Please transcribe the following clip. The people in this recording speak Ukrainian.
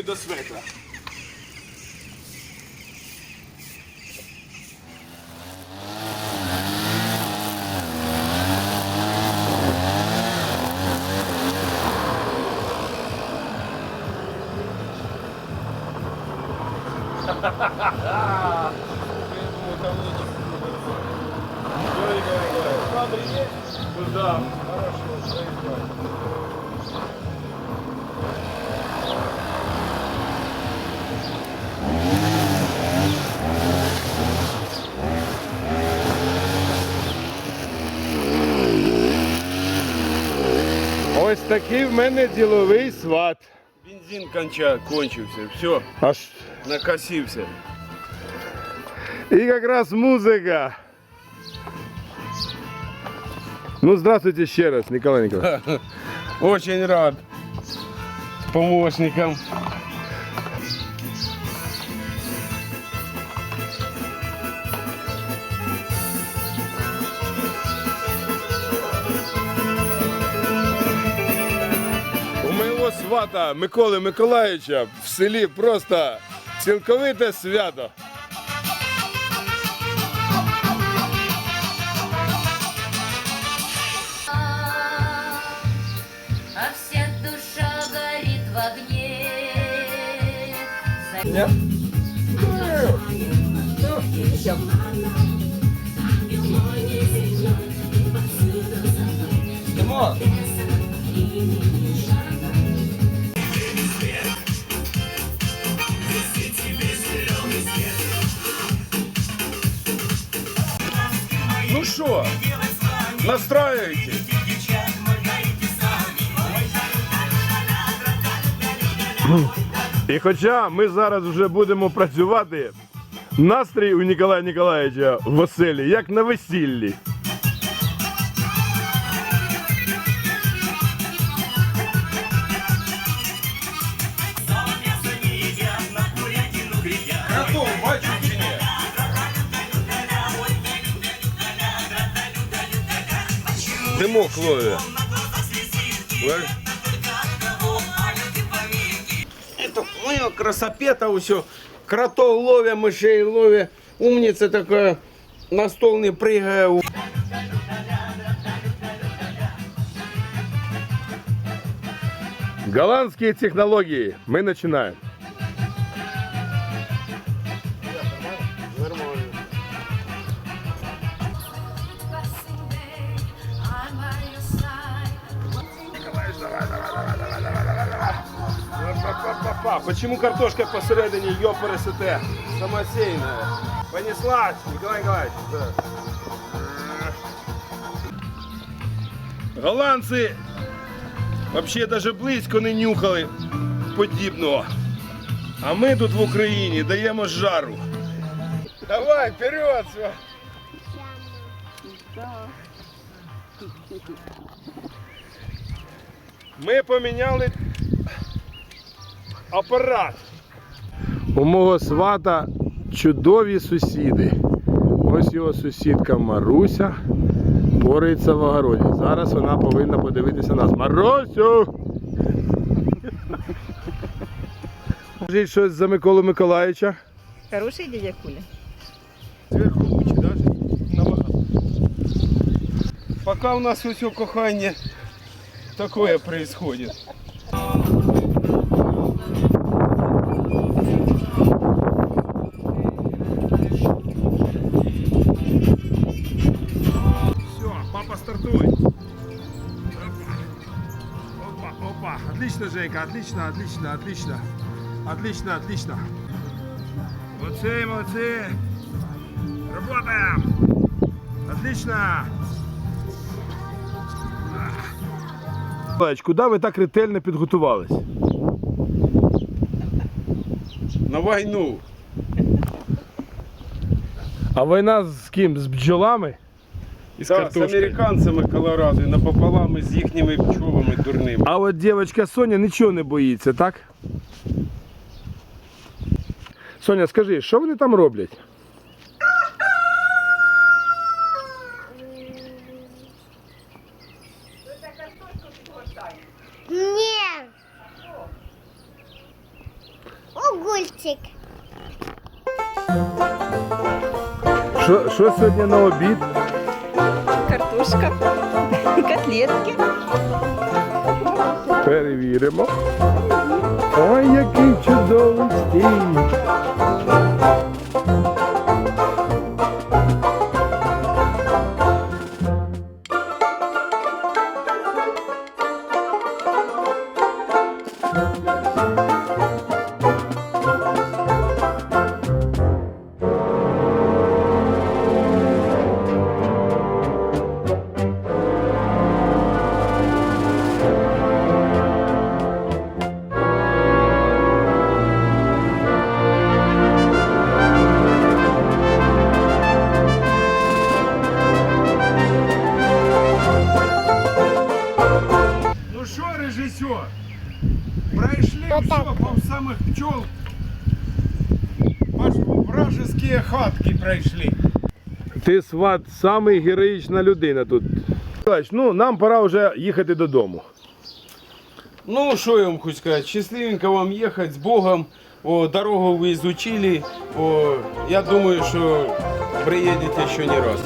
ноги до светла. Да. хорошо, Ось такий в мене діловий сват. Бензин конча, кончився, все, Аж накосився. И как раз музыка. Ну, здравствуйте ще раз, Николай Николаевич. Очень рад помощникам. Моєго свата Миколи Миколаївича в селі просто цілковите свято. А вся Ну що, настраивайте. І хоча ми зараз вже будемо працювати, настрій у Ніколая Ніколаєвича в оселі, як на весіллі. Кротов, бачу Ловить. Бачиш? Это моя красопета все. Кротов ловя, мышей ловя. Умница такая. На стол не прыгая. Голландские технологии. Мы начинаем. Папа, почему картошка посередине ее пересете? Самосеянная. Понеслась, Николай Николаевич. Голландці взагалі навіть близько не нюхали подібного. А ми тут в Україні даємо жару. Давай, вперед! Ми поміняли апарат. У мого свата чудові сусіди. Ось його сусідка Маруся порається в огороді. Зараз вона повинна подивитися нас. Марусю! Скажіть щось за Миколу Миколаївича. Хороший дядя Куля. Зверху лучше даже набагато. Пока у нас все кохання такое происходит. Отлично, Жейка, отлично, отлично, отлично. Отлично, отлично. Молодцы, молодцы. Работаем! Отлично! Куди ви так ретельно підготувались? На войну. А війна з ким? З бджолами? І з Да, з картошкою? американцями Колорадо, напополам з їхніми пчолами дурними. А от дівчинка Соня нічого не боїться, так? Соня, скажи, що вони там роблять? Ні. Що сьогодні на обід? Картошка, котлетки. Перевіримо. Ой, який чудовий стіл. Пройшли Вот все по самых пчел. Вражеские хатки пройшли. Ти сват самий героїчна людина тут. Ну, нам пора вже їхати додому. Ну, что я вам хочу сказать, счастливенько вам ехать с Богом, о, дорогу вы изучили, о, я думаю, что приедете еще не раз.